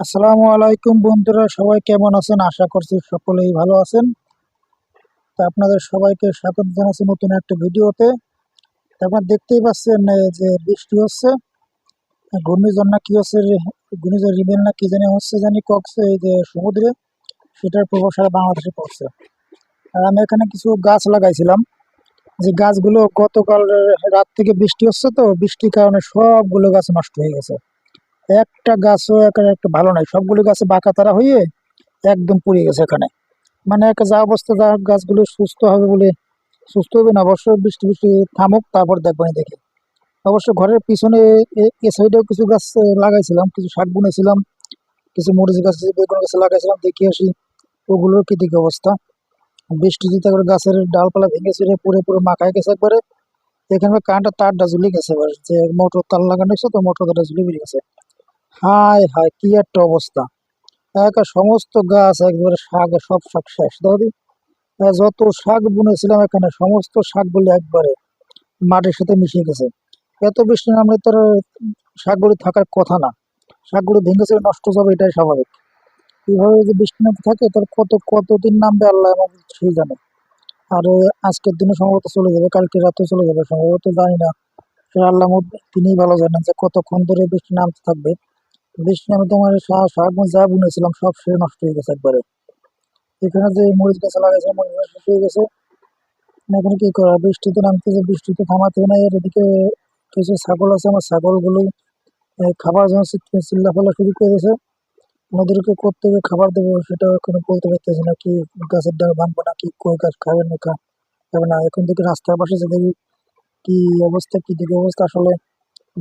আসসালামু আলাইকুম বন্ধুরা, সবাই কেমন আছেন? আশা করছি সকলেই ভালো আছেন। তা আপনাদের সবাইকে স্বাগত জানাচ্ছি নতুন একটা ভিডিওতে। তা আপনারা দেখতেই পাচ্ছেন যে বৃষ্টি হচ্ছে। ঘূর্ণিঝড় না কি হচ্ছে ঘূর্ণিঝড় রিবেল না কি জানি হচ্ছে জানি কক্সে এই যে সমুদ্রে। সেটার প্রভাব সারা বাংলাদেশে পড়ছে। আর আমি এখানে কিছু গাছ লাগাইছিলাম। যে গাছগুলো গতকাল রাত থেকে বৃষ্টি হচ্ছে তো, বৃষ্টির কারণে সবগুলো গাছ নষ্ট হয়ে গেছে। একটা গাছও একটা ভালো নাই। সবগুলো গাছে বাঁকা তারা হয়ে একদম পুড়ে গেছে এখানে। মানে একটা যা অবস্থা, যা গাছগুলো সুস্থ হবে বলে সুস্থ হবে না অবশ্য বৃষ্টি বৃষ্টি থামুক, তারপর দেখব দেখবেন দেখি। অবশ্য ঘরের পিছনে এ- সাইডেও কিছু গাছ লাগাইছিলাম, কিছু শাক বুনেছিলাম, কিছু মরিচ গাছ বেগুন গাছ লাগাইছিলাম, দেখি আসি ওগুলোর কি দিকে অবস্থা। বৃষ্টি দিতে একবার গাছের ডালপালা ভেঙে ছিঁড়ে পুরো পুরো মাখায় গেছে একবারে, এখানে কারেন্টের তারটা ঝুলে গেছে এবার যে মোটর তার লাগানো হয়েছে, তো মোটর তারটা ঝুলে বেরিয়ে গেছে। হায় হায়, কি একটা অবস্থা। একা সমস্ত গাছ, একবারে শাক, সব শাক শেষ। দাদি যত শাক বুনেছিলাম এখানে, সমস্ত শাকগুলো একবারে মাটির সাথে মিশে গেছে। এত বৃষ্টি নামলে তোর শাকগুলো থাকার কথা না। শাকগুলো ভেঙেছে, নষ্ট যাবে, এটাই স্বাভাবিক। এইভাবে যদি বৃষ্টি নামতে থাকে তোর কত, কতদিন নামবে আল্লাহ এবং সেই জানে। আর আজকের দিনে সম্ভবত চলে যাবে, কালকে রাতে চলে যাবে, সম্ভবত জানি না। আল্লাহ তিনিই ভালো জানেন যে কতক্ষণ ধরে বৃষ্টি নামতে থাকবে। বৃষ্টি নামে তোমার শাক যা বুনেছিলাম সব সে নষ্ট হয়ে গেছে একবারে। এখানে যে মরিচ গাছ লাগাইছে, মরিচ গাছ শেষ হয়ে গেছে। এখন কি করা? বৃষ্টি তো নামতেছে বৃষ্টি তো থামাতে নাই, আর এদিকে কিছু ছাগল আছে, আমার ছাগলগুলো খাবার জন্য চিৎ- চিল্লাফাল্লা শুরু করে দিয়েছে। ওদেরকে করতে খাবার দেবো, সেটা এখনও বলতে পারতেছি না, কি গাছের ডাল ভাঙবো না, কি কই গাছ খাবে না খাবে না। এখন থেকে রাস্তার পাশে যে দেখি, কি অবস্থা, কি দিকে অবস্থা আসলে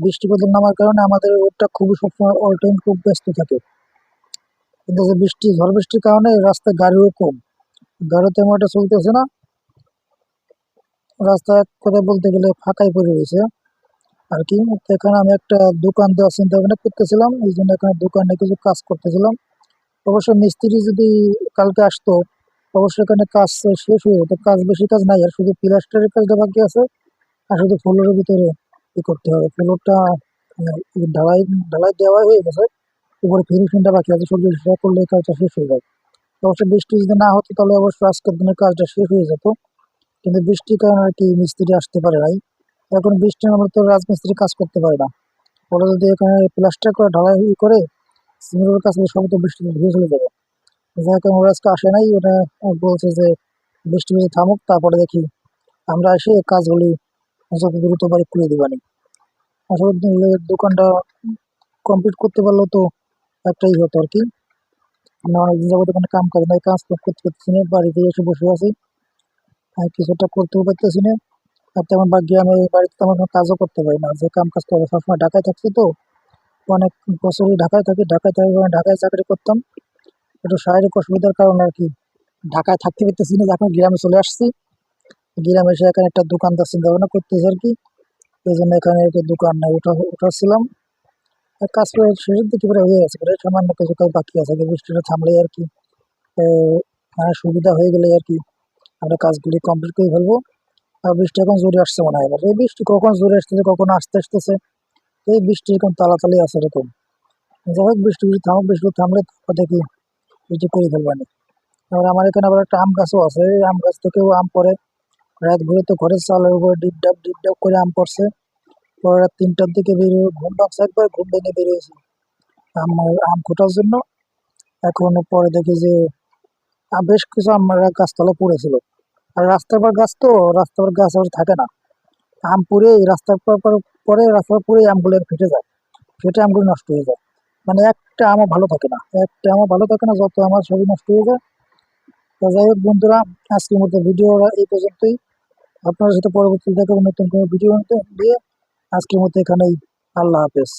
বৃষ্টি বদল নামার কারণে আমাদের রোডটা খুবই সবসময় অল টাইম খুব ব্যস্ত থাকে। কিন্তু বৃষ্টি, ঝড় বৃষ্টির কারণে রাস্তায় গাড়িও কম। গাড়ি তেমন একটা চলতেছে না। রাস্তা এক কথা বলতে গেলে ফাঁকাই পড়ে রয়েছে। আর কি এখানে আমি একটা দোকান দেওয়ার চিন্তা ভাবনা করতেছিলাম, এই জন্য এখানে দোকানে কিছু কাজ করতেছিলাম। অবশ্য মিস্ত্রি যদি কালকে আসতো অবশ্যই এখানে কাজ শেষ হয়ে যেত, কাজ বেশি কাজ নাই, আর শুধু প্লাস্টারের কাজটা বাকি আছে, আর শুধু ফ্লোরের ভিতরে ই করতে হবে? ফ্লোরটা ঢালাই ঢালাই দেওয়া হয়ে গেছে। উপরে ফিনিশিংটা বাকি আছে। সেটা করলে কাজটা শেষ হয়ে যায়। অবশ্য বৃষ্টি যদি না হতো, তাহলে অবশ্য আজকের দিনে কাজটা শেষ হয়ে যেত। কিন্তু বৃষ্টির কারণে আর কি মিস্ত্রি আসতে পারে নাই। এখন বৃষ্টি নামলে তো রাজমিস্ত্রি কাজ করতে পারে না। পরে যদি এখানে প্লাস্টার করে ঢালাই করে সিমেন্টের কাজ সব তো বৃষ্টি ধুয়ে চলে যাবে। যাই হোক ওরা আজকে আসে নাই। ওটা বলছে যে বৃষ্টি বৃষ্টি থামুক, তারপরে দেখি। আমরা এসে কাজগুলি যত দ্রুত পারি করে দিবানি। আসলে দ- দোকানটা কমপ্লিট করতে পারলেও তো একটাই হতো আর কি। আমরা অনেকদিন যাব দোকানে কাম কাজ নাই কাজ করতে করতেছি না, বাড়িতে এসে বসে আছি। আর কিছুটা করতেও পারতেছি না। আর তেমন বা গ্রামে বাড়িতে তেমন কোনো কাজও করতে পারি না। যে কাম কাজ করব সবসময় ঢাকায় থাকছি তো, অনেক বছরই ঢাকায় থাকি ঢাকায় থাকি ঢাকায় চাকরি করতাম। একটু শারীরিক অসুবিধার কারণে আর কি ঢাকায় থাকতে পারতেছি না, এখন গ্রামে চলে আসছি। গ্রামে এসে এখানে একটা দোকান দেওয়ার চিন্তা ভাবনা করতেছে আর কি। এই জন্য এখানে একটা দোকান উঠা উঠাচ্ছিলাম আর কাজ করে শেষের দিকে প্রায় হয়ে গেছে সামান্য কিছু কাজ বাকি আছে বৃষ্টিটা থামলে আর কি। মানে সুবিধা হয়ে গেলে আর কি আমরা কাজগুলি কমপ্লিট করে ফেলব। আর বৃষ্টি এখন জোরে আসছে মনে হয় এই বৃষ্টি কখন জোরে আসতেছে, কখন আসতে আসতেছে, এই বৃষ্টি এখন তালাতালি আছে এরকম। যাই হোক, বৃষ্টি বৃষ্টি থামুক, বৃষ্টি থামলে তারপর দেখি কিছু করে ফেলবানি এবার আমার এখানে আবার একটা আম গাছও আছে, এই আম গাছ থেকেও আম পড়ে রাত ঘুরে তো ঘরের চালের উপরে ডিপ ডাব ডিপ ডাব করে আম পড়ছে। পরে রাত তিনটার দিকে বেরিয়ে ঘুম ভাঙছে, একবার ঘুম ভেঙে বেরিয়েছি। আম আম খোটার জন্য এখন পরে দেখি যে বেশ কিছু আমার গাছতলা পড়েছিল। আর রাস্তার পর গাছ তো, রাস্তার পর গাছ আর থাকে না। আম পুড়ে রাস্তার পর পর রাস্তার পরে আমগুলো ফেটে যায়। ফেটে আমগুলো নষ্ট হয়ে যায়। মানে একটা আমও ভালো থাকে না। একটা আমও ভালো থাকে না, যত আমার সবই নষ্ট হয়ে যায়। যাই হোক বন্ধুরা, আজকের মতো ভিডিও এই পর্যন্তই। আপনার সাথে পরবর্তী দেখাবো নতুন কোনো ভিডিও দিয়ে আজকের মতো এখানেই। আল্লাহ হাফেজ।